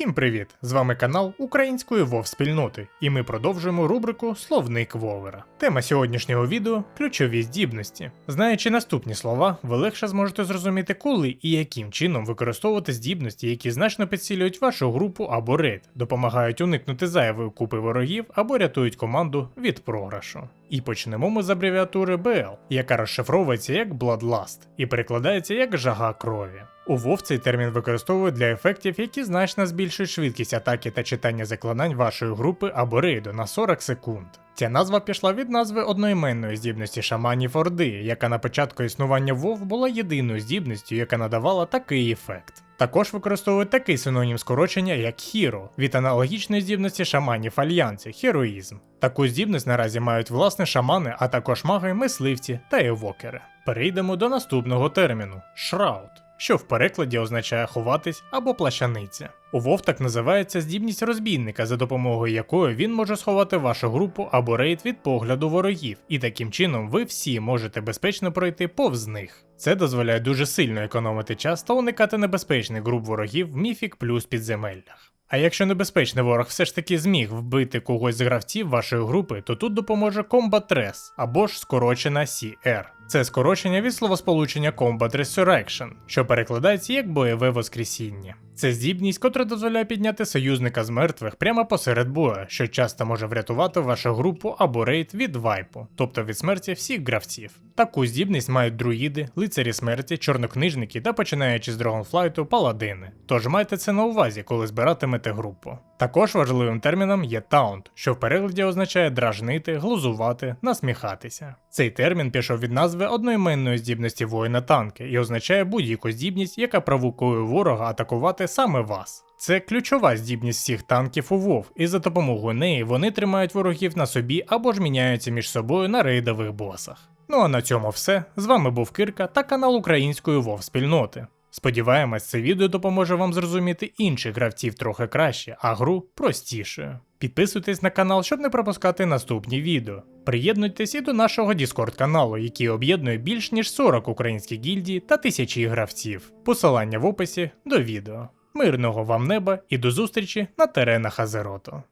Всім привіт! З вами канал Української Вов спільноти, і ми продовжуємо рубрику Словник Вовера. Тема сьогоднішнього відео ключові здібності. Знаючи наступні слова, ви легше зможете зрозуміти, коли і яким чином використовувати здібності, які значно підсилюють вашу групу або рейд, допомагають уникнути зайвої купи ворогів або рятують команду від програшу. І почнемо ми з абревіатури BL, яка розшифровується як Bloodlust і перекладається як жага крові. У WoW цей термін використовують для ефектів, які значно збільшують швидкість атаки та читання заклинань вашої групи або рейду на 40 секунд. Ця назва пішла від назви одноіменної здібності шаманів Орди, яка на початку існування WoW була єдиною здібністю, яка надавала такий ефект. Також використовують такий синонім скорочення, як хіро від аналогічної здібності шаманів Альянсі Хероїзм. Таку здібність наразі мають власне шамани, а також маги, мисливці та евокери. Перейдемо до наступного терміну Шраут що в перекладі означає ховатись або плащаниця. У Вов так називається здібність розбійника, за допомогою якої він може сховати вашу групу або рейд від погляду ворогів, і таким чином ви всі можете безпечно пройти повз них. Це дозволяє дуже сильно економити час та уникати небезпечних груп ворогів в міфік плюс підземеллях. А якщо небезпечний ворог все ж таки зміг вбити когось з гравців вашої групи, то тут допоможе Combat Res або ж скорочена CR. Це скорочення від словосполучення Combat Resurrection, що перекладається як бойове воскресіння. Це здібність, котра дозволяє підняти союзника з мертвих прямо посеред бою, що часто може врятувати вашу групу або рейд від вайпу, тобто від смерті всіх гравців. Таку здібність мають друїди, лицарі смерті, чорнокнижники та починаючи з Dragonflight, паладини. Тож майте це на увазі, коли збиратимете групу. Також важливим терміном є таунт, що в перекладі означає дражнити, глузувати, насміхатися. Цей термін пішов від назви одноіменної здібності воїна танки і означає будь-яку здібність, яка провокує ворога атакувати саме вас. Це ключова здібність всіх танків у WoW, і за допомогою неї вони тримають ворогів на собі або ж міняються між собою на рейдових босах. Ну а на цьому все. З вами був Кирка та канал Української WoW спільноти. Сподіваємось, це відео допоможе вам зрозуміти інших гравців трохи краще, а гру простішою. Підписуйтесь на канал, щоб не пропускати наступні відео. Приєднуйтесь і до нашого Discord каналу, який об'єднує більш ніж 40 українських гільдій та тисячі гравців. Посилання в описі до відео. Мирного вам неба і до зустрічі на теренах Азероту.